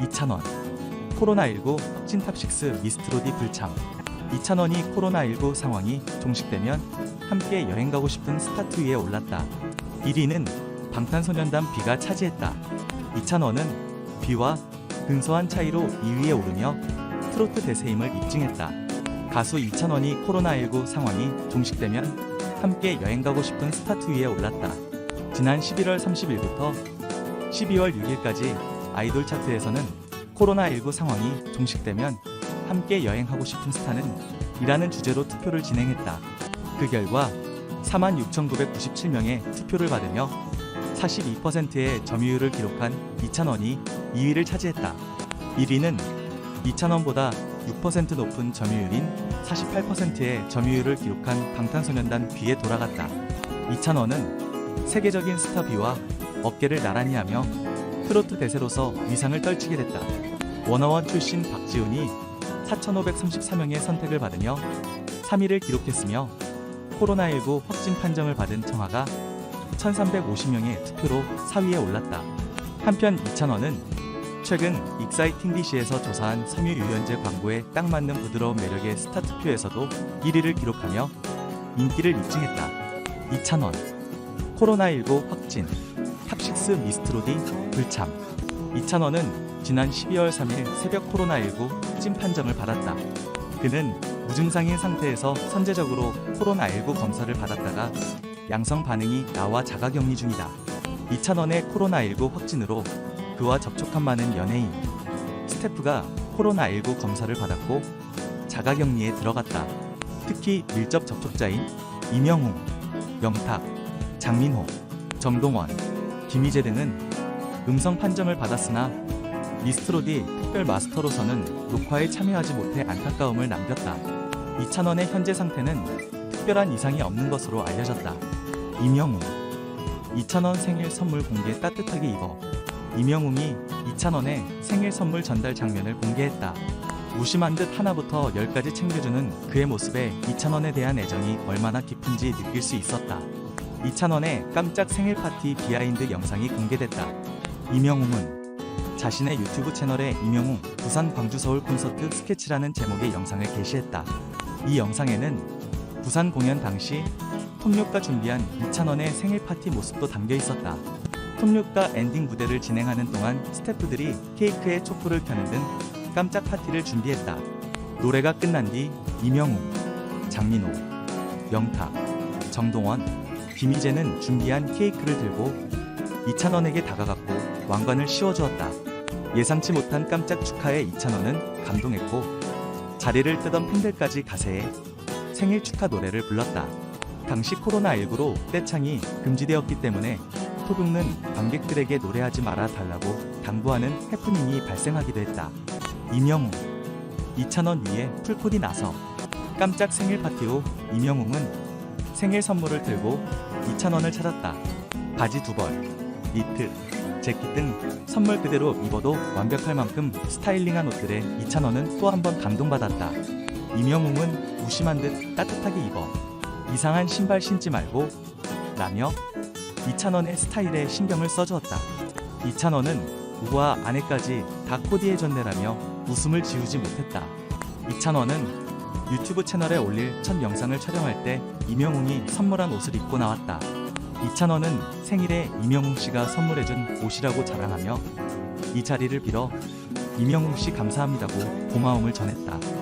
2,000원. 코로나19 확진 탑6 미스트로디 불참. 2,000원이 코로나19 상황이 종식되면 함께 여행 가고 싶은 스타트 위에 올랐다. 1위는 방탄소년단 비가 차지했다. 2,000원은 비와 근소한 차이로 2위에 오르며 트로트 대세임을 입증했다. 가수 2,000원이 코로나19 상황이 종식되면 함께 여행 가고 싶은 스타트 위에 올랐다. 지난 11월 30일부터 12월 6일까지 아이돌 차트에서는 코로나19 상황이 종식되면 함께 여행하고 싶은 스타는 이라는 주제로 투표를 진행했다. 그 결과 46,997명의 투표를 받으며 42%의 점유율을 기록한 2,000원이 2위를 차지했다. 1위는 2,000원보다 6% 높은 점유율인 48%의 점유율을 기록한 방탄소년단 비에 돌아갔다. 2,000원은 세계적인 스타 비와 어깨를 나란히 하며 트로트 대세로서 위상을 떨치게 됐다. 워너원 출신 박지훈이 4,534명의 선택을 받으며 3위를 기록했으며 코로나19 확진 판정을 받은 청아가 1,350명의 투표로 4위에 올랐다. 한편 2,000원은 최근 익사이팅 DC에서 조사한 섬유 유연제 광고에 딱 맞는 부드러운 매력의 스타 투표에서도 1위를 기록하며 인기를 입증했다. 2,000원 코로나19 확진 탑6 미스트로디 불참 2,000원은 지난 12월 3일 새벽 코로나19 확진 판정을 받았다. 그는 무증상인 상태에서 선제적으로 코로나19 검사를 받았다가 양성 반응이 나와 자가격리 중이다. 2,000원의 코로나19 확진으로 그와 접촉한 많은 연예인, 스태프가 코로나19 검사를 받았고 자가격리에 들어갔다. 특히 밀접 접촉자인 이명웅, 영탁, 장민호, 정동원, 김희재 등은 음성 판정을 받았으나 미스트로디 특별 마스터로서는 녹화에 참여하지 못해 안타까움을 남겼다. 2,000원의 현재 상태는 특별한 이상이 없는 것으로 알려졌다. 임영웅 2,000원 생일 선물 공개 따뜻하게 입어 임영웅이 2,000원의 생일 선물 전달 장면을 공개했다. 무심한 듯 하나부터 열까지 챙겨주는 그의 모습에 2,000원에 대한 애정이 얼마나 깊은지 느낄 수 있었다. 2,000원의 깜짝 생일 파티 비하인드 영상이 공개됐다. 임영웅은 자신의 유튜브 채널에 임영웅 부산 광주 서울 콘서트 스케치라는 제목의 영상을 게시했다. 이 영상에는 부산 공연 당시 톱육가 준비한 2,000원의 생일 파티 모습도 담겨 있었다. 톱육가 엔딩 무대를 진행하는 동안 스태프들이 케이크에 촛불을 켜는 등 깜짝 파티를 준비했다. 노래가 끝난 뒤 이명웅, 장민호, 영탁, 정동원, 김희재는 준비한 케이크를 들고 2,000원에게 다가갔고 왕관을 씌워주었다. 예상치 못한 깜짝 축하에 2,000원은 감동했고 자리를 뜨던 팬들까지 가세해 생일 축하 노래를 불렀다. 당시 코로나19로 떼창이 금지되었기 때문에 토국는 관객들에게 노래하지 말아 달라고 당부하는 해프닝이 발생하기도 했다. 임영웅 2,000원 위에 풀코디 나서 깜짝 생일 파티 후 임영웅은 생일 선물을 들고 2,000원을 찾았다. 바지 두 벌, 니트, 재킷 등 선물 그대로 입어도 완벽할 만큼 스타일링한 옷들에 2,000원은 또 한 번 감동받았다. 임영웅은 무심한 듯 따뜻하게 입어 이상한 신발 신지 말고 라며 2,000원의 스타일에 신경을 써주었다. 2,000원은 우와 아내까지 다 코디해줬네라며 웃음을 지우지 못했다. 2,000원은 유튜브 채널에 올릴 첫 영상을 촬영할 때 이명웅이 선물한 옷을 입고 나왔다. 2,000원은 생일에 이명웅 씨가 선물해준 옷이라고 자랑하며 이 자리를 빌어 이명웅 씨 감사합니다고 고마움을 전했다.